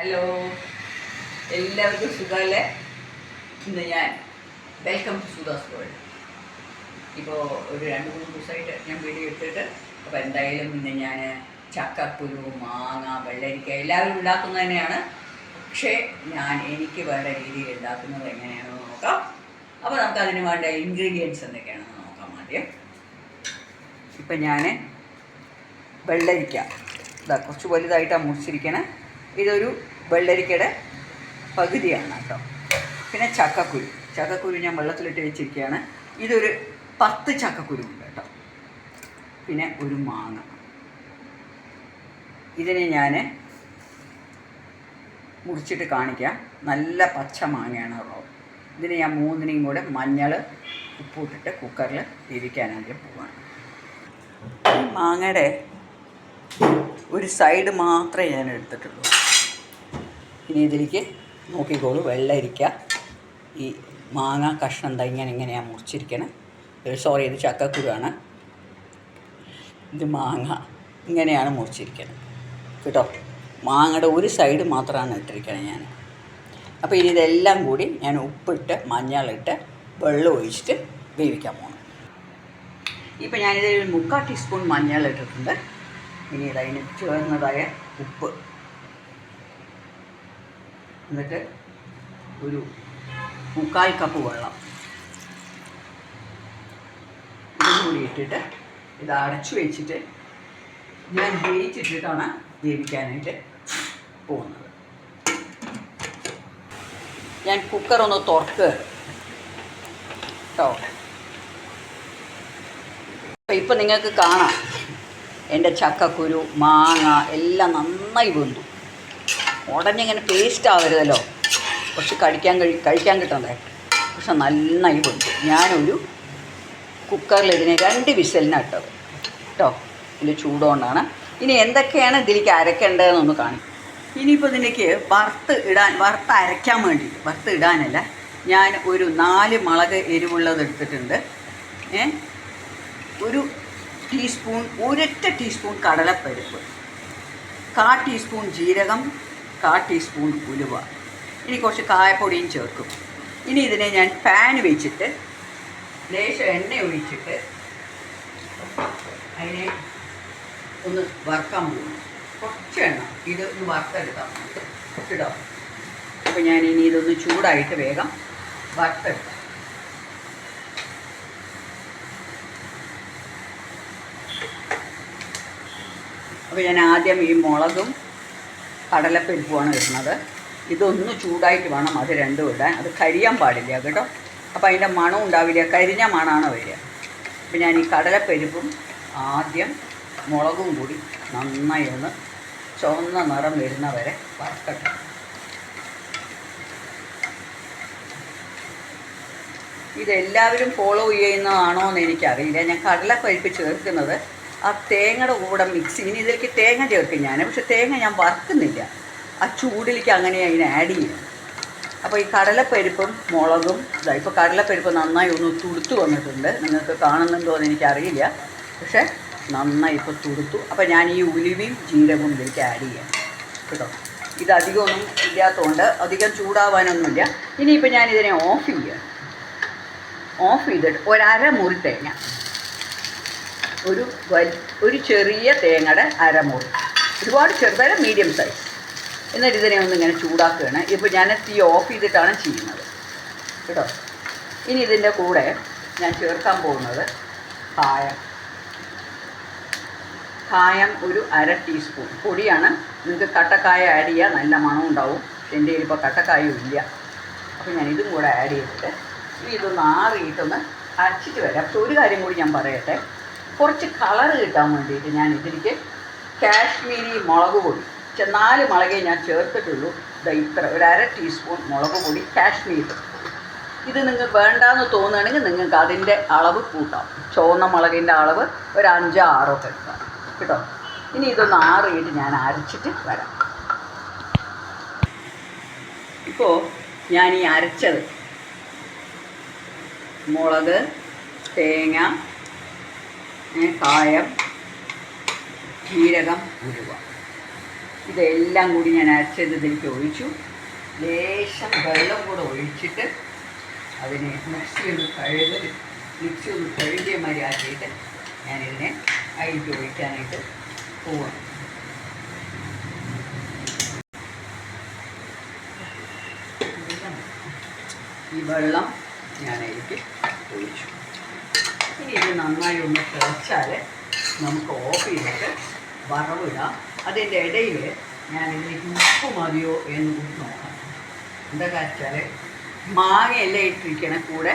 Hello. എല്ലാവർക്കും സുഖമല്ലേ ഇന്ന് ഞാൻ വെൽക്കം ടു സുധാസ് വേൾഡ് ഇപ്പോൾ ഒരു രണ്ട് മൂന്ന് ദിവസമായിട്ട് ഞാൻ വീഡിയോ ഇട്ടിട്ട് അപ്പോൾ എന്തായാലും ഇന്ന് ഞാൻ ചക്കക്കുരു മാങ്ങ വെള്ളരിക്ക എല്ലാവരും ഉണ്ടാക്കുന്നത് തന്നെയാണ്. പക്ഷേ ഞാൻ എനിക്ക് വേണ്ട രീതിയിൽ ഉണ്ടാക്കുന്നത് എങ്ങനെയാണെന്ന് നോക്കാം. അപ്പോൾ നമുക്ക് അതിന് വേണ്ട ഇൻഗ്രീഡിയൻസ് എന്തൊക്കെയാണെന്ന് നോക്കാം ആദ്യം. ഇപ്പം ഞാൻ വെള്ളരിക്ക. ഇതാ കുറച്ച് വലുതായിട്ടാണ് മുറിച്ചിരിക്കണേ. ഇതൊരു വെള്ളരിക്കയുടെ പകുതിയാണ് കേട്ടോ. പിന്നെ ചക്കക്കുരു. ചക്കക്കുരു ഞാൻ വെള്ളത്തിലിട്ട് വെച്ചിരിക്കുകയാണ്. ഇതൊരു പത്ത് ചക്കക്കുരു ഉണ്ട് കേട്ടോ. പിന്നെ ഒരു മാങ്ങ. ഇതിനെ ഞാൻ മുറിച്ചിട്ട് കാണിക്കാം. നല്ല പച്ച മാങ്ങയാണ് ഉള്ളത് ഇതിന് ഞാൻ മൂന്നിനെയും കൂടെ മഞ്ഞൾ ഉപ്പിട്ടിട്ട് കുക്കറിൽ വേവിക്കാനായിട്ട് പോവാണ്. ഈ മാങ്ങയുടെ ഒരു സൈഡ് മാത്രമേ ഞാൻ എടുത്തിട്ടുള്ളൂ. ഇനി ഇതിലേക്ക് നോക്കിക്കോളൂ. വെള്ളരിക്ക ഈ മാങ്ങ കഷ്ണം എന്താ ഇങ്ങനെ ഇങ്ങനെയാണ് മുറിച്ചിരിക്കണേ. സോറി ഇത് ചക്കക്കുരുവാണ്. ഇത് മാങ്ങ ഇങ്ങനെയാണ് മുറിച്ചിരിക്കുന്നത് കേട്ടോ? മാങ്ങയുടെ ഒരു സൈഡ് മാത്രമാണ് ഇട്ടിരിക്കുന്നത് ഞാൻ. അപ്പോൾ ഇനി ഇതെല്ലാം കൂടി ഞാൻ ഉപ്പിട്ട് മഞ്ഞളിട്ട് വെള്ളം ഒഴിച്ചിട്ട് വേവിക്കാൻ പോകണം ഇപ്പോൾ ഞാനിതിൽ മുക്കാൽ ടീസ്പൂൺ മഞ്ഞൾ ഇട്ടിട്ടുണ്ട്. ഇനി ഇതിന് ചേർന്നതായ ഉപ്പ് എന്നിട്ട് ഒരു മുക്കാൽ കപ്പ് വെള്ളം ഇതും ഇട്ടിട്ട് ഇത് അടച്ചു വെച്ചിട്ട് ഞാൻ വേവിച്ചിട്ടിട്ടാണ് വേവിക്കാനായിട്ട് പോകുന്നത്. ഞാൻ കുക്കർ ഒന്ന് തുറക്കുക കേട്ടോ അപ്പം ഇപ്പം നിങ്ങൾക്ക് കാണാം. എന്റെ ചക്കക്കുരു മാങ്ങ എല്ലാം നന്നായി വെന്തു. ഉടഞ്ഞിങ്ങനെ പേസ്റ്റ് ആവരുതല്ലോ. കുറച്ച് കഴിക്കാൻ കഴി കഴിക്കാൻ കിട്ടണ്ടേ പക്ഷെ നന്നായി പൊടിച്ചു ഞാനൊരു കുക്കറിൽ ഇതിനെ രണ്ട് വിസലിനാണ് ഇട്ടത് കേട്ടോ? ഇതിന്റെ ചൂടുകൊണ്ടാണ് ഇനി എന്തൊക്കെയാണ് ഇതിലേക്ക് അരക്കേണ്ടതെന്നൊന്ന് കാണും. ഇനിയിപ്പോൾ ഇതിലേക്ക് വറുത്ത് ഇടാൻ വറുത്ത് അരയ്ക്കാൻ വേണ്ടിയിട്ട് വറുത്ത് ഇടാനല്ല. ഞാൻ ഒരു നാല് മുളക് എരിവുള്ളത് എടുത്തിട്ടുണ്ട്. ഏ? ഒരു ടീസ്പൂൺ ഒരൊറ്റ ടീസ്പൂൺ കടലപ്പരിപ്പ്. കാ ടീസ്പൂൺ ജീരകം കാ ടീസ്പൂൺ ഉലുവ. ഇനി കുറച്ച് കായപ്പൊടിയും ചേർക്കും. ഇനി ഇതിനെ ഞാൻ പാൻ വെച്ചിട്ട് ലേശം എണ്ണ ഒഴിച്ചിട്ട് അതിനെ ഒന്ന് വറുക്കാൻ പോകും കുറച്ച് എണ്ണ. ഇത് ഒന്ന് വറുത്തെടുക്കാം. ഇടാം. അപ്പോൾ ഞാൻ ഇനി ഇതൊന്ന് ചൂടായിട്ട് വേഗം വറുത്തെടുക്കാം. അപ്പോൾ ഞാൻ ആദ്യം ഈ മുളകും കടലപ്പരിപ്പുമാണ് ഇടുന്നത് ഇതൊന്ന് ചൂടായിട്ട് വേണം അത് രണ്ടും ഇടാൻ. അത് കരിയാൻ പാടില്ല കേട്ടോ. അപ്പോൾ അതിന്റെ മണം ഉണ്ടാവില്ല. കരിഞ്ഞ മണമാണ് വരിക. അപ്പോൾ ഞാൻ ഈ കടലപ്പരിപ്പും ആദ്യം മുളകും കൂടി നന്നായി ഒന്ന് ചുവന്ന നിറം വരുന്ന വരെ വറുക്കട്ടെ. ഇതെല്ലാവരും ഫോളോ ചെയ്യുന്നതാണോ എന്ന് എനിക്കറിയില്ല. ഞാൻ കടലപ്പരിപ്പ് ചേർക്കുന്നത് ആ തേങ്ങയുടെ കൂടെ മിക്സ് ഇനി ഇതിലേക്ക് തേങ്ങ ചേർക്കും ഞാൻ പക്ഷെ തേങ്ങ ഞാൻ വറുക്കുന്നില്ല. ആ ചൂടിലേക്ക് അങ്ങനെ അതിനെ ആഡ് ചെയ്യും. അപ്പോൾ ഈ കടലപ്പരിപ്പും മുളകും ഇതാ ഇപ്പോൾ കടലപ്പരിപ്പ് നന്നായി ഒന്ന് തുടുത്തു വന്നിട്ടുണ്ട്. നിങ്ങൾക്ക് കാണുന്നുണ്ടോ എന്ന് എനിക്കറിയില്ല. പക്ഷേ നന്നായി ഇപ്പോൾ തുടുത്തു. അപ്പോൾ ഞാൻ ഈ ഉലുവയും ജീരകവും ഇതിലേക്ക് ആഡ് ചെയ്യാം. കേട്ടോ? ഇത് അധികമൊന്നും ഇല്ലാത്തതുകൊണ്ട് അധികം ചൂടാവാനൊന്നുമില്ല. ഇനിയിപ്പോൾ ഞാനിതിനെ ഓഫ് ചെയ്യാം. ഓഫ് ചെയ്തിട്ട് ഒരര മുറി തേങ്ങ. ഒരു ഒരു ചെറിയ തേങ്ങയുടെ അരമുറി. ഒരുപാട് ചെറുതായ മീഡിയം സൈസ് എന്നിട്ട് ഇതിനെ ഒന്ന് ഇങ്ങനെ ചൂടാക്കുകയാണ്. ഇപ്പോൾ ഞാൻ തീ ഓഫ് ചെയ്തിട്ടാണ് ചെയ്യുന്നത്. കേട്ടോ? ഇനി ഇതിന്റെ കൂടെ ഞാൻ ചേർക്കാൻ പോകുന്നത് കായം. കായം ഒരു അര ടീസ്പൂൺ പൊടിയാണ്. നിങ്ങൾക്ക് കട്ടക്കായ ആഡ് ചെയ്യുക നല്ല മണം ഉണ്ടാവും. എന്റെ കയ്യിൽ ഇപ്പോൾ കട്ടക്കായും ഇല്ല. അപ്പോൾ ഞാൻ ഇതും കൂടെ ആഡ് ചെയ്തിട്ട് ഇതൊന്ന് ആറിയിട്ടൊന്ന് അരച്ചിട്ട് വരാം. പക്ഷെ ഒരു കാര്യം കൂടി ഞാൻ പറയട്ടെ. കുറച്ച് കളർ കിട്ടാൻ വേണ്ടിയിട്ട് ഞാൻ ഇതിലേക്ക് കാശ്മീരി മുളക് പൊടി. നാല് മുളകേ ഞാൻ ചേർത്തിട്ടുള്ളൂ. ഇത്ര ഒരു അര ടീസ്പൂൺ മുളക് പൊടി കാശ്മീരി. ഇത് നിങ്ങൾക്ക് വേണ്ടാന്ന് തോന്നുകയാണെങ്കിൽ നിങ്ങൾക്ക് അതിന്റെ അളവ് കൂട്ടാം. ചുവന്ന മുളകിന്റെ അളവ് ഒരു അഞ്ചോ ആറോ എടുക്കാം. കേട്ടോ? ഇനി ഇതൊന്ന് ആറിയിട്ട് ഞാൻ അരച്ചിട്ട് വരാം. ഇപ്പോൾ ഞാൻ ഈ അരച്ചത് മുളക് തേങ്ങ കായം ജീരകം ഉരുവ ഇതെല്ലാം കൂടി ഞാൻ ആഡ് ഇതിലേക്ക് ഒഴിച്ചു. ലേശം വെള്ളം കൂടെ ഒഴിച്ചിട്ട് അതിനെ മിക്സി ഒന്ന് കഴുകി മിക്സി ഒന്ന് കഴുകിയ മാതിരി ആക്കിയിട്ട് ഞാനിതിനെ അതിലേക്ക് ഒഴിക്കാനായിട്ട് പോവാം. ഈ വെള്ളം ഞാനതിലേക്ക് ഒഴിച്ചു. ഇനി ഇത് നന്നായി ഒന്ന് തിളച്ചാൽ നമുക്ക് ഓഫ് ചെയ്തിട്ട് വറവിടാം. അതിന്റെ ഇടയിൽ ഞാൻ ഇതിലേക്ക് ഉപ്പ് മതിയോ എന്ന് കൂടി നോക്കാം. എന്താ കാച്ചാൽ മാങ്ങയെല്ലാം ഇട്ടിരിക്കണ കൂടെ.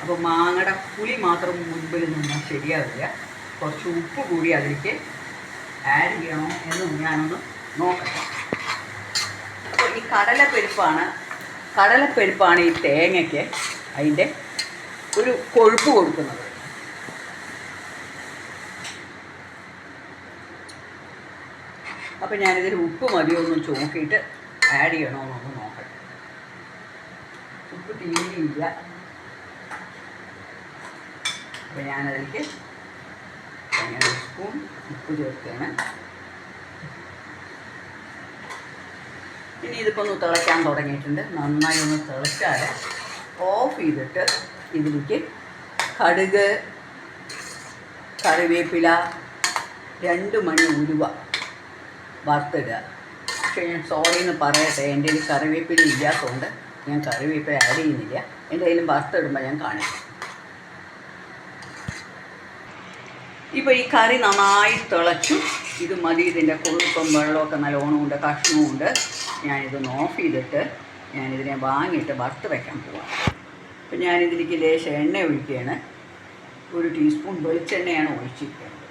അപ്പോൾ മാങ്ങയുടെ പുളി മാത്രം മുൻപിൽ നിന്നാൽ ശരിയാവില്ല. കുറച്ച് ഉപ്പ് കൂടി അതിലേക്ക് ആഡ് ചെയ്യണോ എന്ന് ഞാനൊന്ന് നോക്കട്ടെ. അപ്പോൾ ഈ കടലപ്പരിപ്പാണ് കടലപ്പരിപ്പാണ് ഈ തേങ്ങയ്ക്ക് അതിന്റെ ഒരു കൊഴുപ്പ് കൊടുക്കുന്നത്. അപ്പം ഞാനിതിൽ ഉപ്പ് മതിയോ എന്ന് ചോക്കിയിട്ട് ആഡ് ചെയ്യണമെന്നൊന്ന് നോക്കട്ടെ. ഉപ്പ് തീരെയില്ല. അപ്പം ഞാനതിലേക്ക് അങ്ങനെ സ്പൂൺ ഉപ്പ് ചേർക്കുകയാണ്. ഇനി ഇതിപ്പോൾ ഒന്ന് തിളയ്ക്കാൻ തുടങ്ങിയിട്ടുണ്ട്. നന്നായി ഒന്ന് തിളച്ചാൽ ഓഫ് ചെയ്തിട്ട് ഇതിലേക്ക് കടുക് കറിവേപ്പില രണ്ട് മണി ഉരുവ വറുത്തിടുക. പക്ഷേ ഞാൻ സോറി എന്ന് പറയട്ടെ എന്റെ കയ്യിൽ കറിവേപ്പില ഇല്ലാത്തതുകൊണ്ട് ഞാൻ കറിവേപ്പില ആഡ് ചെയ്യുന്നില്ല. എന്റെ കയ്യിലും വറുത്തിടുമ്പോൾ ഞാൻ കാണും ഇപ്പോൾ ഈ കറി നന്നായി തിളച്ചു. ഇത് മതി ഇതിന്റെ കൊഴുപ്പും വെള്ളമൊക്കെ നല്ലോണം ഉണ്ട് കഷ്ണവും ഉണ്ട്. ഞാനിതൊന്ന് ഓഫ് ചെയ്തിട്ട് ഞാനിതിനെ വാങ്ങിയിട്ട് വറുത്ത് വയ്ക്കാൻ പോവാം. അപ്പം ഞാനിതിലേക്ക് ലേശം എണ്ണ ഒഴിക്കുകയാണ്. ഒരു ടീസ്പൂൺ വെളിച്ചെണ്ണയാണ് ഒഴിച്ചിരിക്കുന്നത്.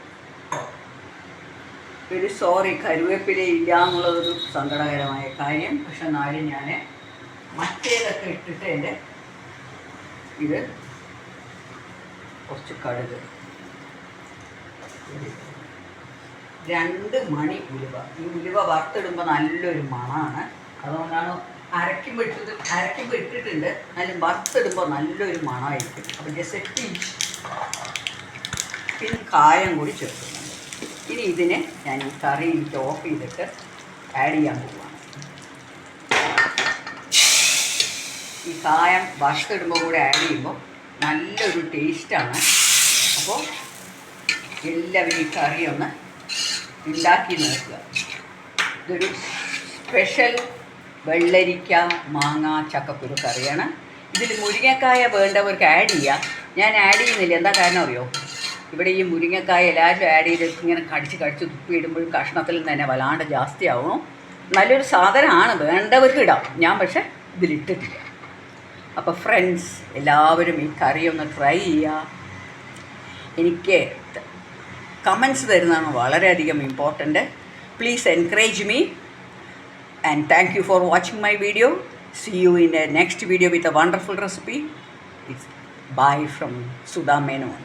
ഒരു സോറി കരുവേപ്പില ഇല്ല എന്നുള്ളതൊരു സങ്കടകരമായ കാര്യം. പക്ഷെ എന്നാലും ഞാൻ മറ്റേതൊക്കെ ഇട്ടിട്ട് എന്റെ ഇത് കുറച്ച് കടുക് രണ്ട് മണി ഉലുവ. ഈ ഉലുവ വറുത്തിടുമ്പോൾ നല്ലൊരു മണമാണ് അതുകൊണ്ടാണ് അരയ്ക്കുമ്പോൾ ഇട്ടത് അരയ്ക്കുമ്പോൾ ഇട്ടിട്ടുണ്ട്. എന്നാലും വറുത്തിടുമ്പോൾ നല്ലൊരു മണമായിരിക്കും അപ്പോൾ ജസ്റ്റ് പിന്നെ കായം കൂടി ചേർക്കുന്നുണ്ട് ഇനി ഇതിനെ ഞാൻ ഈ കറിയിലേക്ക് ഓഫ് ചെയ്തിട്ട് ആഡ് ചെയ്യാൻ പോവാണ്. ഈ കായം വറുത്തിടുമ്പോൾ കൂടെ ആഡ് ചെയ്യുമ്പോൾ നല്ലൊരു ടേസ്റ്റാണ് അപ്പോൾ എല്ലാവരും ഈ കറി ഒന്ന് ഉണ്ടാക്കി നോക്കുക. ഇതൊരു സ്പെഷ്യൽ വെള്ളരിക്ക മാങ്ങ ചക്കക്കുരു കറിയാണ്. ഇതിൽ മുരിങ്ങക്കായ വേണ്ടവർക്ക് ആഡ് ചെയ്യാം. ഞാൻ ആഡ് ചെയ്യുന്നില്ല. എന്താ കാരണം അറിയോ? ഇവിടെ ഈ മുരിങ്ങക്കായ എല്ലാവരും ആഡ് ചെയ്തിട്ട് ഇങ്ങനെ കടിച്ച് കടിച്ച് തുപ്പിയിടുമ്പോൾ കഷ്ണത്തിൽ നിന്ന് തന്നെ വല്ലാണ്ട് ജാസ്തി ആവണം. നല്ലൊരു സാധനമാണ്. വേണ്ടവർക്ക് ഇടാം. ഞാൻ പക്ഷേ ഇതിലിട്ടിട്ടില്ല. അപ്പോൾ ഫ്രണ്ട്സ് എല്ലാവരും ഈ കറി ഒന്ന് ട്രൈ ചെയ്യുക. എനിക്ക് കമൻസ് തരുന്നതാണ് വളരെയധികം important please encourage me and thank you for watching my video see you in a next video with a wonderful recipe it's bye from Sudha Menon